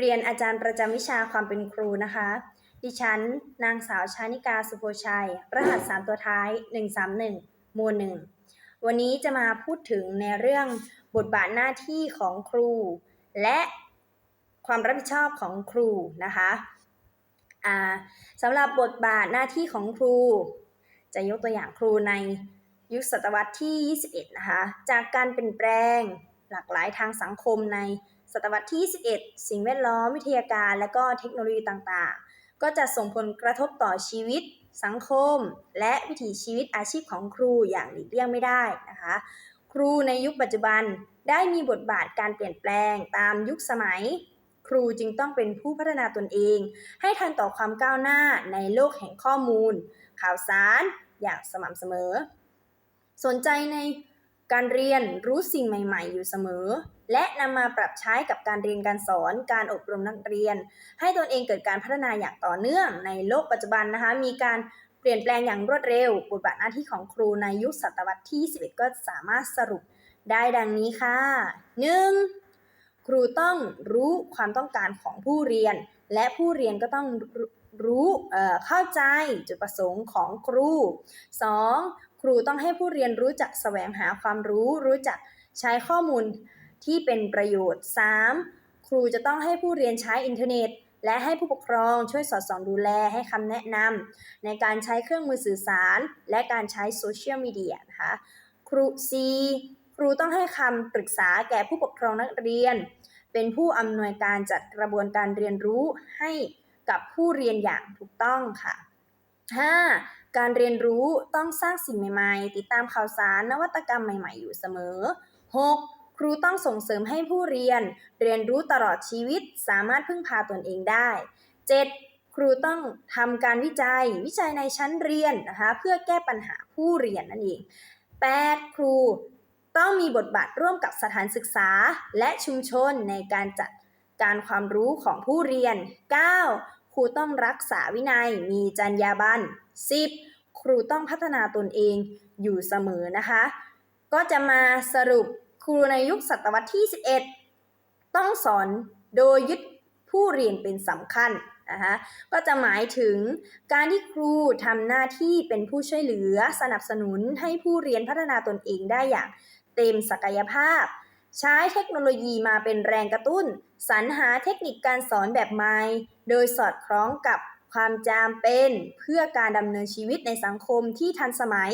เรียนอาจารย์ประจำวิชาความเป็นครูนะคะ ดิฉัน นางสาวชานิกาสุโพชัย รหัส 3 ตัวท้าย 131หมวดหนึ่ง วันนี้จะมาพูดถึงในเรื่องบทบาทหน้าที่ของครู และความรับผิดชอบของครูนะคะสำหรับบทบาทหน้าที่ของครู จะยกตัวอย่างครูในยุคศตวรรษที่ 21 นะคะ จากการเปลี่ยนแปลงหลากหลายทางสังคมใน ศตวรรษที่ 21 สิ่งแวดล้อมวิทยาการ และก็เทคโนโลยีต่างๆ ก็จะส่งผลกระทบต่อชีวิต สังคม และวิถีชีวิตอาชีพของครูอย่างหลีกเลี่ยงไม่ได้นะคะ ครูในยุคปัจจุบันได้มีบทบาทการเปลี่ยนแปลงตามยุคสมัย ครูจึงต้องเป็นผู้พัฒนาตนเอง ให้ทันต่อความก้าวหน้าในโลกแห่งข้อมูล ข่าวสารอย่างสม่ำเสมอ สนใจใน การเรียนรู้สิ่งใหม่ ๆ อยู่เสมอ และนำมาปรับใช้กับการเรียนการสอน การอบรมนักเรียน ให้ตนเองเกิดการพัฒนาอย่างต่อเนื่องในโลกปัจจุบันนะคะ มีการเปลี่ยนแปลงอย่างรวดเร็ว บทบาทหน้าที่ของครูในยุคศตวรรษที่21ก็สามารถสรุปได้ดังนี้ค่ะ 1. ครูต้องรู้ความต้องการของผู้เรียน และผู้เรียนก็ต้องรู้เอ่อเข้าใจจุดประสงค์ของครู 2. ครูต้องให้ผู้เรียนรู้จักแสวงหาความรู้ รู้จักใช้ข้อมูลที่เป็นประโยชน์ 3. ครูจะต้องให้ผู้เรียนใช้อินเทอร์เน็ต และให้ผู้ปกครองช่วยสอดส่องดูแลให้คำแนะนำในการใช้เครื่องมือสื่อสาร และการใช้โซเชียลมีเดียนะคะครู C ครูต้องให้คำปรึกษาแก่ผู้ปกครองนักเรียน เป็นผู้อำนวยการจัดกระบวนการเรียนรู้ให้กับผู้เรียนอย่างถูกต้องค่ะ 5. การเรียนรู้ต้องสร้างสิ่งใหม่ๆ ติดตามข่าวสารนวัตกรรมใหม่ๆ อยู่เสมอ 6. ครูต้องส่งเสริมให้ผู้เรียน เรียนรู้ตลอดชีวิตสามารถพึ่งพาตนเองได้ 7. ครูต้องทำการวิจัย วิจัยในชั้นเรียนนะคะเพื่อแก้ปัญหาผู้เรียนนั่นเอง 8. ครูต้องมีบทบาทร่วมกับสถานศึกษาและชุมชนในการจัดการความรู้ของผู้เรียน 9. ครูต้องรักษาวินัย มีจรรยาบรรณ 10. ครูต้องพัฒนาตนเองอยู่เสมอนะคะ ก็จะมาสรุปครูในยุคศตวรรษที่ 11 ต้องสอนโดยยึดผู้เรียนเป็นสำคัญนะคะก็จะหมายถึงการที่ครูทำหน้าที่เป็นผู้ช่วยเหลือสนับสนุนให้ผู้เรียนพัฒนาตนเองได้อย่างเต็มศักยภาพ ใช้เทคโนโลยีมาเป็นแรงกระตุ้น สรรหาเทคนิคการสอนแบบใหม่ โดยสอดคล้องกับ ความจำเป็นเพื่อการดำเนินชีวิตในสังคมที่ทันสมัย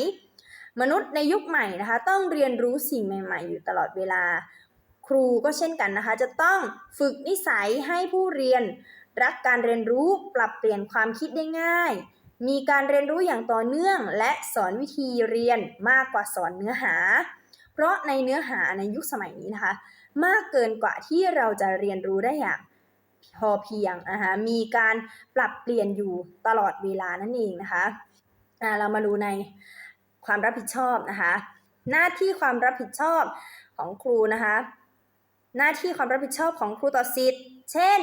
มนุษย์ในยุคใหม่นะคะต้องเรียนรู้สิ่งใหม่ ๆ อยู่ตลอดเวลา ครูก็เช่นกันนะคะ จะต้องฝึกนิสัยให้ผู้เรียน รักการเรียนรู้ปรับเปลี่ยนความคิดได้ง่าย มีการเรียนรู้อย่างต่อเนื่อง และสอนวิธีเรียนมากกว่าสอนเนื้อหา เพราะในเนื้อหาในยุคสมัยนี้นะคะ มากเกินกว่าที่เราจะเรียนรู้ได้อย่าง พอเพียงนะคะมีการปรับเปลี่ยนอยู่ตลอดเวลานั่นเองนะคะะเรามาดูในความรับผิดชอบนะคะหน้าที่ความรับผิดชอบของครูนะคะหน้าที่ความรับผิดชอบของครูต่อสิทธิ์ เช่น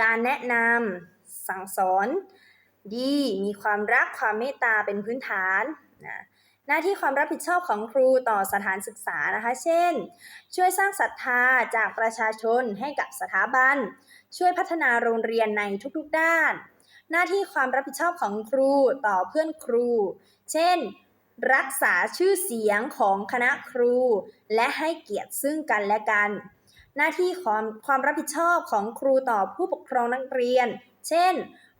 การแนะนำสั่งสอนดีมีความรักความเมตตาเป็นพื้นฐานนะ หน้าที่ความรับผิดชอบของครูต่อสถานศึกษานะคะ เช่น ช่วยสร้างศรัทธาจากประชาชนให้กับสถาบัน ช่วยพัฒนาโรงเรียนในทุกๆด้าน หน้าที่ความรับผิดชอบของครูต่อเพื่อนครู เช่น รักษาชื่อเสียงของคณะครู และให้เกียรติซึ่งกันและกัน หน้าที่ความความรับผิดชอบของครูต่อผู้ปกครองนักเรียน เช่น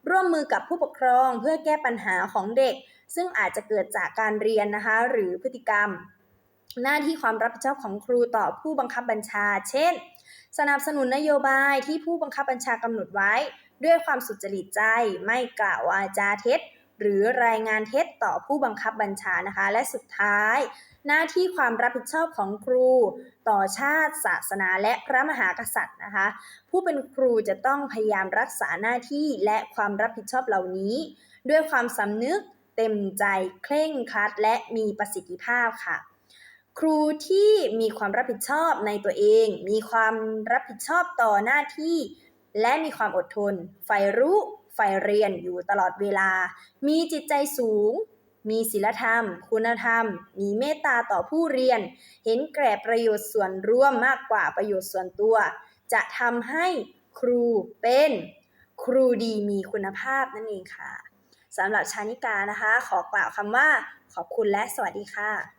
ร่วมมือกับผู้ปกครองเพื่อแก้ปัญหาของเด็ก ซึ่งอาจจะเกิดจากการเรียนนะคะ หรือพฤติกรรม หน้าที่ความรับผิดชอบของครูต่อผู้บังคับบัญชา เช่น สนับสนุนนโยบายที่ผู้บังคับบัญชากำหนดไว้ ด้วยความสุจริตใจ ไม่กล่าววาจาเท็จ หรือรายงานเท็จต่อผู้บังคับบัญชานะคะ และสุดท้าย หน้าที่ความรับผิดชอบของครู ต่อชาติ ศาสนา และพระมหากษัตริย์นะคะ ผู้เป็นครูจะต้องพยายามรักษาหน้าที่และความรับผิดชอบเหล่านี้ ด้วยความสำนึก เต็มใจเคร่งครัดและมีประสิทธิภาพค่ะ ครูที่มีความรับผิดชอบในตัวเอง มีความรับผิดชอบต่อหน้าที่ และมีความอดทนใฝ่รู้ใฝ่เรียนอยู่ตลอดเวลา มีจิตใจสูง มีศีลธรรม คุณธรรม มีเมตตาต่อผู้เรียน เห็นแก่ประโยชน์ส่วนร่วมมากกว่าประโยชน์ส่วนตัว จะทำให้ครูเป็นครูดีมีคุณภาพนั่นเองค่ะ สำหรับชานิกานะคะ ขอกล่าวคำว่าขอบคุณและสวัสดีค่ะ